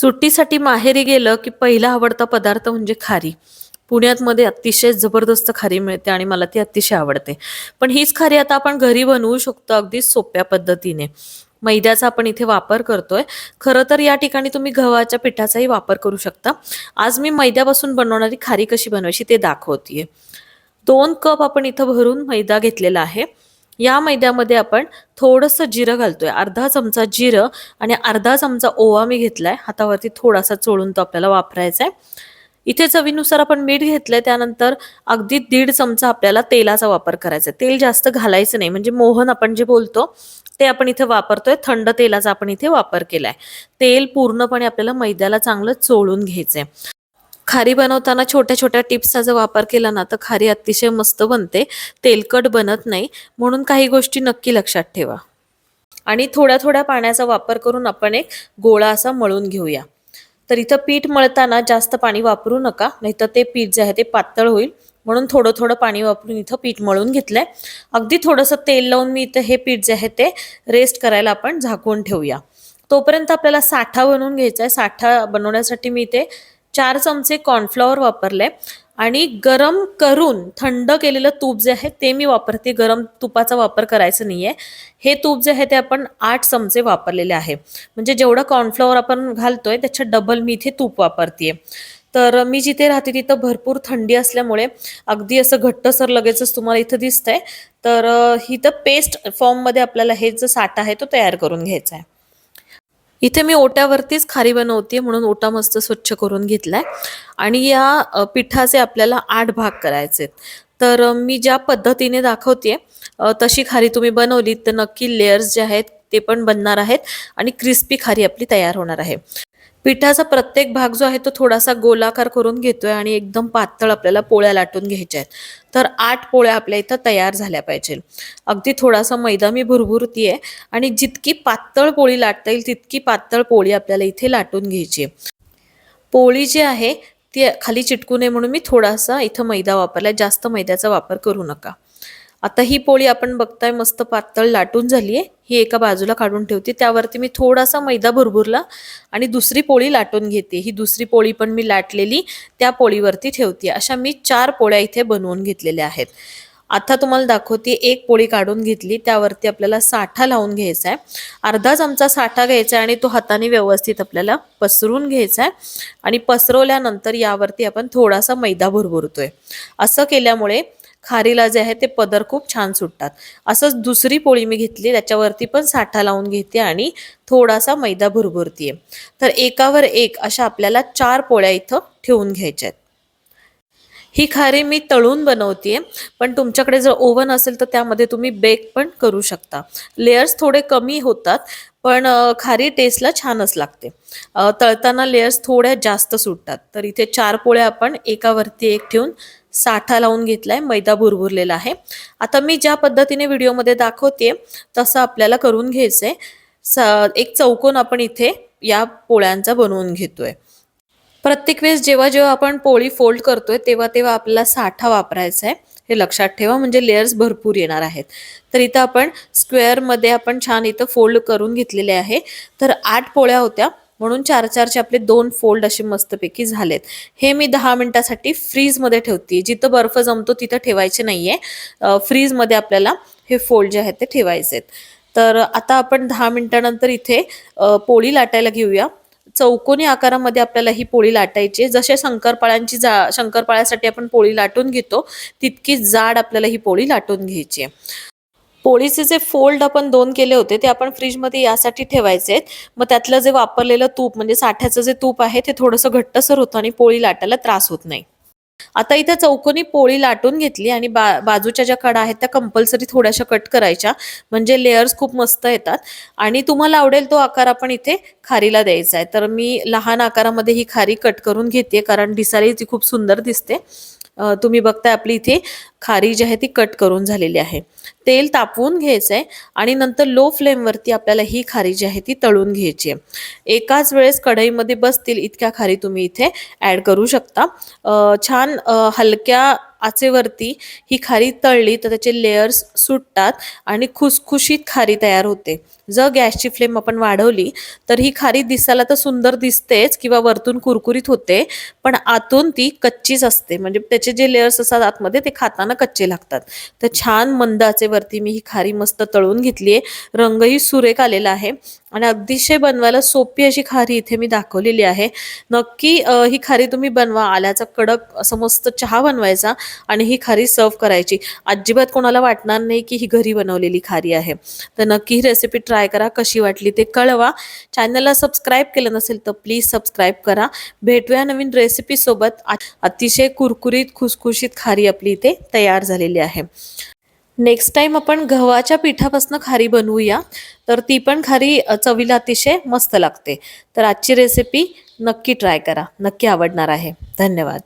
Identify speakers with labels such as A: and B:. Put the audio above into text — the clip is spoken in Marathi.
A: सुट्टीसाठी माहेरी गेलं की पहिला आवडता पदार्थ म्हणजे खारी. पुण्यात मध्ये अतिशय जबरदस्त खारी मिळते आणि मला ती अतिशय आवडते. पण हीच खारी आता आपण घरी बनवू शकतो अगदी सोप्या पद्धतीने. मैद्याचा आपण इथे वापर करतोय. खरं तर या ठिकाणी तुम्ही गव्हाच्या पिठाचाही वापर करू शकता. आज मी मैद्यापासून बनवणारी खारी कशी बनवायची ते दाखवतीये. दोन कप आपण इथं भरून मैदा घेतलेला आहे. या मैद्यामध्ये आपण थोडंसं जिरं घालतोय. अर्धा चमचा जिरं आणि अर्धा चमचा ओवा मी घेतलाय. हातावरती थोडासा चोळून तो आपल्याला वापरायचा आहे इथे चवीनुसार आपण मीठ घेतलंय. त्यानंतर अगदी दीड चमचा आपल्याला तेलाचा वापर करायचा आहे तेल जास्त घालायचं नाही. म्हणजे मोहन आपण जे बोलतो ते आपण इथे वापरतोय. थंड तेलाचा आपण इथे वापर केलाय. तेल पूर्णपणे आपल्याला मैद्याला चांगलं चोळून घ्यायचंय. खारी बनवताना छोट्या छोट्या टिप्सचा जर वापर केला ना तर खारी अतिशय मस्त बनते तेलकट बनत नाही. म्हणून काही गोष्टी नक्की लक्षात ठेवा. आणि थोड्या थोड्या पाण्याचा वापर करून आपण एक गोळा असा मळून घेऊया. तर इथं पीठ मळताना जास्त पाणी वापरू नका नाहीतर ते पीठ जे आहे ते पातळ होईल. म्हणून थोडं थोडं पाणी वापरून इथं पीठ मळून घेतलंय. अगदी थोडंसं तेल लावून मी इथं हे पीठ जे आहे ते रेस्ट करायला आपण झाकून ठेवूया. तोपर्यंत आपल्याला साठा बनवून घ्यायचा आहे. साठा बनवण्यासाठी मी इथे चार चमचे कॉर्नफ्लॉवर वापरले. आणि गरम करून थंड केलेलं तूप जे आहे ते मी वापरते. गरम तुपाचा वापर करायचा नाहीये. हे तूप जे आहे ते आपण आठ चमचे वापरलेले आहे. म्हणजे जेवढं कॉर्नफ्लॉवर आपण घालतोय त्याच्या डबल मी इथे तूप वापरते तर मी जिथे राहते तिथं भरपूर थंडी असल्यामुळे अगदी असं घट्टसर लगेचच तुम्हाला इथं दिसतंय. तर इथं पेस्ट फॉर्ममध्ये आपल्याला हे जो साठा आहे तो तयार करून घ्यायचा आहे. इथे मी ओट्यावरतीच खारी बनवते म्हणून ओटा मस्त स्वच्छ करून घेतलाय. आणि या पिठाचे आपल्याला आठ भाग करायचे तर मी ज्या पद्धतीने दाखवते तशी खारी तुम्ही बनवली तर नक्की लेयर्स जे आहेत ते पण बनणार आहेत आणि क्रिस्पी खारी आपली तयार होणार आहे. पिठाचा प्रत्येक भाग जो आहे तो थोडासा गोलाकार करून घेतोय आणि एकदम पातळ आपल्याला पोळ्या लाटून घ्यायच्या आहेत. तर आठ पोळ्या आपल्या इथं तयार झाल्या पाहिजे. अगदी थोडासा मैदा मी भुरभुरती आहे आणि जितकी पातळ पोळी लाटता येईल तितकी पातळ पोळी आपल्याला इथे लाटून घ्यायची आहे. पोळी जी आहे ती खाली चिटकू नये म्हणून मी थोडासा इथं मैदा वापरला जास्त मैद्याचा वापर करू नका. आता ही पोळी आपण बघताय मस्त पातळ लाटून झाली आहे ही एका बाजूला काढून ठेवते. त्यावरती मी थोडासा मैदा भुरभुरला आणि दुसरी पोळी लाटून घेते. ही दुसरी पोळी पण मी लाटलेली त्या पोळीवरती ठेवते. अशा मी चार पोळ्या इथे बनवून घेतलेल्या आहेत. आता तुम्हाला दाखवते एक पोळी काढून घेतली. त्यावरती आपल्याला साठा लावून घ्यायचा आहे. अर्धा चमचा साठा घ्यायचा आहे आणि तो हाताने व्यवस्थित आपल्याला पसरून घ्यायचा आहे. आणि पसरवल्यानंतर यावरती आपण थोडासा मैदा भुरभुरतोय. असं केल्यामुळे खारीला जे आहे ते पदर खूप छान सुटतात. असंच दुसरी पोळी मी घेतली त्याच्यावरती पण साठा लावून घेते आणि थोडासा मैदा भुरभुरतीये. तर एकावर एक अशा आपल्याला चार पोळ्या इथं ठेवून घ्यायच्या आहेत. ही खारी मी तळून बनवतीये पण तुमच्याकडे जर ओव्हन असेल तर त्यामध्ये तुम्ही बेक पण करू शकता. लेयर्स थोडे कमी होतात पण खारी टेस्टला छानच लागते. तळताना लेयर्स थोड्या जास्त सुटतात. तर इथे चार पोळ्या आपण एकावरती एक ठेवून साठा लावून घेतलाय मैदा भुरभुरलेला आहे. आता मी ज्या पद्धतीने व्हिडिओमध्ये दाखवते तसं आपल्याला करून घ्यायचंय. स- एक चौकोन आपण इथे या पोळ्यांचा बनवून घेतोय. प्रत्येक वेळेस जेव्हा जेव्हा आपण पोळी फोल्ड करतोय तेव्हा तेव्हा आपल्याला साठा वापरायचा आहे हे लक्षात ठेवा म्हणजे लेयर्स भरपूर येणार आहेत. तर इथं आपण स्क्वेअरमध्ये आपण छान इथं फोल्ड करून घेतलेले आहे. तर आठ पोळ्या होत्या. म्हणून चार चारचे आपले दोन फोल्ड असे मस्तपैकी झालेत. हे मी दहा मिनिटासाठी फ्रीजमध्ये ठेवते जिथं बर्फ जमतो तिथं ठेवायचे नाहीये. अं, फ्रीजमध्ये आपल्याला हे फोल्ड जे आहेत ते ठेवायचे तर आता आपण दहा मिनिटानंतर इथे पोळी लाटायला घेऊया. चौकोनी आकारामध्ये आपल्याला ही पोळी लाटायची जसे शंकरपाळ्यांची जा शंकरपाळ्यासाठी आपण पोळी लाटून घेतो तितकी जाड आपल्याला ही पोळी लाटून घ्यायची आहे. पोळीचे जे फोल्ड आपण दोन केले होते ते आपण फ्रीजमध्ये यासाठी ठेवायचे आहेत. मग त्यातलं जे वापरलेलं तूप म्हणजे साठ्याचं जे तूप आहे ते थोडंसं घट्टसर होतं आणि पोळी लाटायला त्रास होत नाही. आता इथे चौकोनी पोळी लाटून घेतली आणि बा बाजूच्या ज्या कडा आहेत त्या कंपल्सरी थोड्याशा कट करायच्या. म्हणजे लेयर्स खूप मस्त येतात. आणि तुम्हाला आवडेल तो आकार आपण इथे खारीला द्यायचा आहे. तर मी लहान आकारामध्ये ही खारी कट करून घेते कारण दिसायला ती खूप सुंदर दिसते. तुम्ही बघताय आपली इथे खारी जी आहे ती कट करून झालेली आहे. तेल तापवून घ्यायचं आहे आणि नंतर लो फ्लेमवरती आपल्याला ही खारी जी आहे ती तळून घ्यायची आहे. एकाच वेळेस कढईमध्ये बसतील इतक्या खारी तुम्ही इथे ॲड करू शकता. छान हलक्या आचेवरती ही खारी तळली तर त्याचे लेयर्स सुटतात आणि खुसखुशीत खारी तयार होते. जर गॅसची फ्लेम आपण वाढवली तर ही खारी दिसायला तर सुंदर दिसतेच किंवा वरतून कुरकुरीत होते पण आतून ती कच्चीच असते. म्हणजे त्याचे जे लेयर्स असतात आतमध्ये ते खाताना कच्चे लागतात. तर छान मंद आचेवरती मी ही खारी मस्त तळून घेतली आहे रंगही सुरेख आलेला आहे. आणि अतिशय बनवायला सोपी अशी खारी इथे मी दाखवलेली आहे. नक्की ही खारी तुम्ही बनवा आल्याचा कडक असं मस्त चहा बनवायचा आणि ही खारी सर्व करायची. अजिबात कोणाला वाटणार नाही की ही घरी बनवलेली खारी आहे. तर नक्की ही रेसिपी ट्राय करा कशी वाटली ते कळवा. चॅनलला सबस्क्राईब केलं नसेल तर प्लीज सबस्क्राईब करा. भेटूया नवीन रेसिपीसोबत अतिशय कुरकुरीत खुसखुशीत खारी आपली इथे तयार झालेली आहे. नेक्स्ट टाइम आपण गव्हाच्या पिठापासून खारी बनवूया तर ती पण खारी चवीला अतिशय मस्त लागते. तर आजची रेसिपी नक्की ट्राय करा. नक्की आवडणार आहे. धन्यवाद.